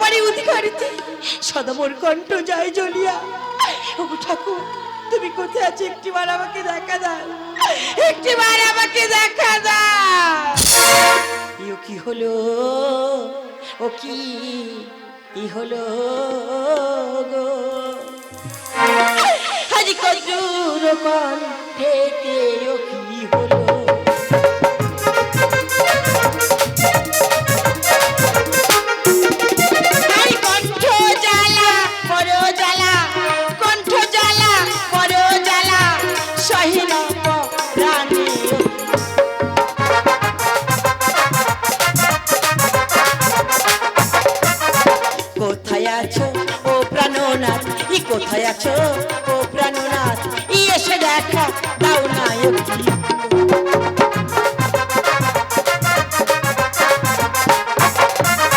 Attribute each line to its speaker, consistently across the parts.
Speaker 1: পারি অধিকারিতে সদমর কণ্ঠ যায় জ্বলিয়া ও ঠাকুর, তুমি কোথায় আছো? একটিবার আমাকে দেখা দাও। একটিবার আমাকে দেখা দাও। ইও কি হলো? ও কি? ই হলো গো? হাজি কদ্দুর কণ্ঠেতে ও কি হলো? কোথায় আছো? ও প্রাণনাথ এসে দেখা দাও না একটি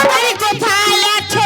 Speaker 1: আরে কোথায় আছো?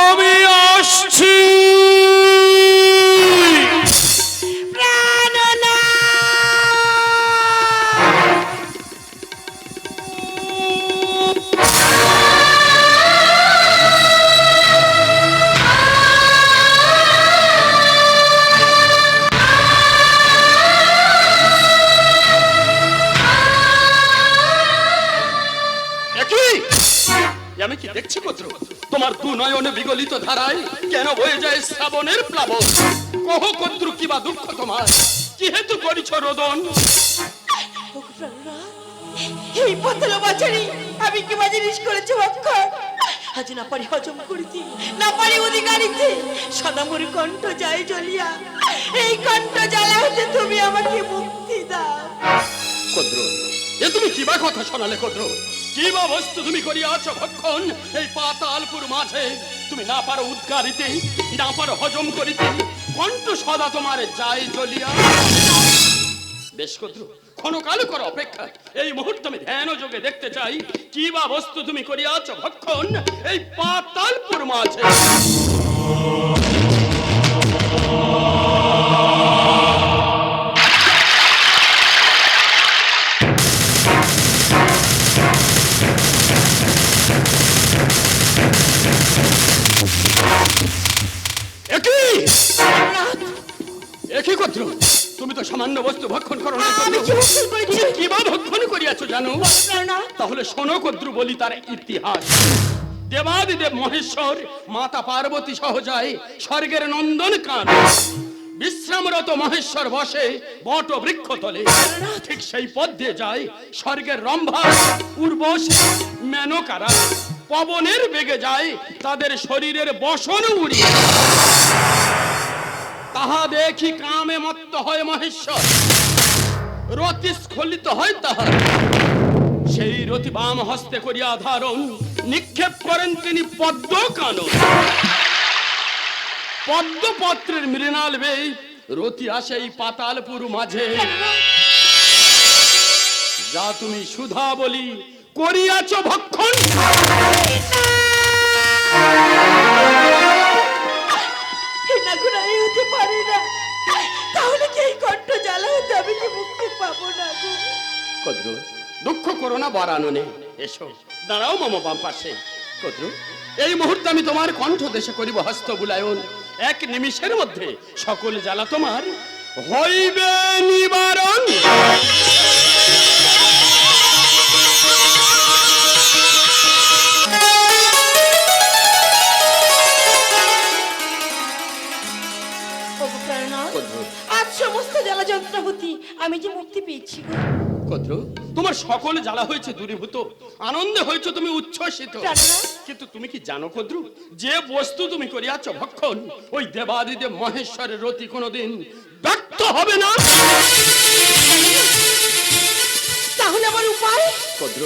Speaker 2: আমি আসছি। দেখছি পুত্র তোমার দু নয়নে বিগলিত ধারায় কেন বয়ে যায় শ্রাবণের প্লাবন? কহ কদ্রু কিবা দুঃখ তোমার? যেহেতু করিছ রোদন।
Speaker 1: এই বাছারি আমি কি বা জিনিস করেছি অক্ষর আজ না পারি হজম করিতে না পারি অধিকারিতে। সদামুর কণ্ঠ যায় জ্বলিয়া এই কণ্ঠ জ্বালা হতে তুমি আমাকে মুক্তি দাও।
Speaker 2: কদ্র এ তুমি কিবা কথা শোনালে কদ্র কিবা বস্তু তুমি করিয়াছ ভক্ষণ, এই পাতালপুর মাঝে। তুমি না পারো উদ্গারিতে, না পারো হজম করিতে। কণ্ঠ সদা তোমার যায় জ্বলিয়া। বেশ কদ্র, ক্ষণকাল করো অপেক্ষা এই মুহূর্তে আমি ধ্যান যোগে দেখতে চাই কি বা বস্তু তুমি করিয়াছ ভক্ষণ, এই পাতালপুর মাঝে। সামান্য বস্তু ভক্ষণ করো কিবা ভক্ষণ করিয়াছ জানো? তাহলে শোনো কদ্রু বলি তার ইতিহাস। দেবাদিদেব মহেশ্বর মাতা পার্বতী সহ যায় স্বর্গের নন্দন কান। বিশ্রামরত মহেশ্বর বসে বট বৃক্ষ তলে। ঠিক সেই পথ দিয়ে যায় স্বর্গের রম্ভা। উর্বশী মেনকারা পবনের বেগে যায় তাদের শরীরের বসন উড়িয়ে। তাহা দেখি কামে মত্ত হয় মহেশ্বর। রতি স্খলিত হয় তাহার। সেই রতি বাম হস্তে করিয়া ধারণ। নিক্ষেপ করেন তিনি পদ্ম কানন পদ্মপত্রের মৃণাল বেই রতি আসে এই পাতালপুর মাঝে। যা তুমি সুধা বলি করিয়াছ ভক্ষণ।
Speaker 1: না গুণাই হতে পারে না। তাহলে কি এই কণ্ঠ জ্বালা হতে আমি কি মুক্তি পাবো না
Speaker 2: দুঃখ করো না এসো, দাঁড়াও মামা বাম পাশে। কদ্রু, এই মুহূর্তে আমি তোমার কণ্ঠ দেশে করিব হস্ত বুলায়ন এক নিমিষের মধ্যে সকল জ্বালা তোমার হইবে নিবারণ।
Speaker 1: আমি যে মুক্তি পেয়েছি গো।
Speaker 2: কদ্র তোমার সকল জ্বালা হয়েছে দূরীভূত। আনন্দে হয়েছে তুমি উচ্ছ্বসিত। কিন্তু তুমি কি জানো কদ্রু যে বস্তু তুমি করিয়াছ ভক্ষণ ওই দেবাদিদেব মহেশ্বরের রতি কোনোদিন ব্যক্ত হবে না?
Speaker 1: তাহলে আমার উপায়?
Speaker 2: কদ্র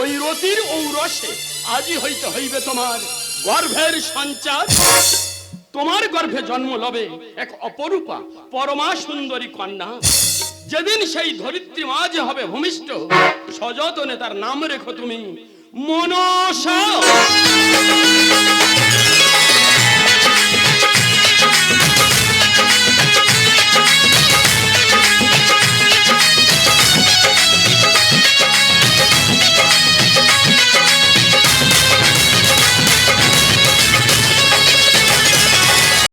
Speaker 2: ওই রতির ঔরসে আজই হইতে হইবে তোমার গর্ভের সঞ্চার। তোমার গর্ভে জন্ম লবে এক অপরূপা পরমা সুন্দরী কন্যা। যেদিন সেই ধরিত্রী মাঝ হবে ভূমিষ্ঠ সযতনে তার নাম রেখো তুমি মনসা।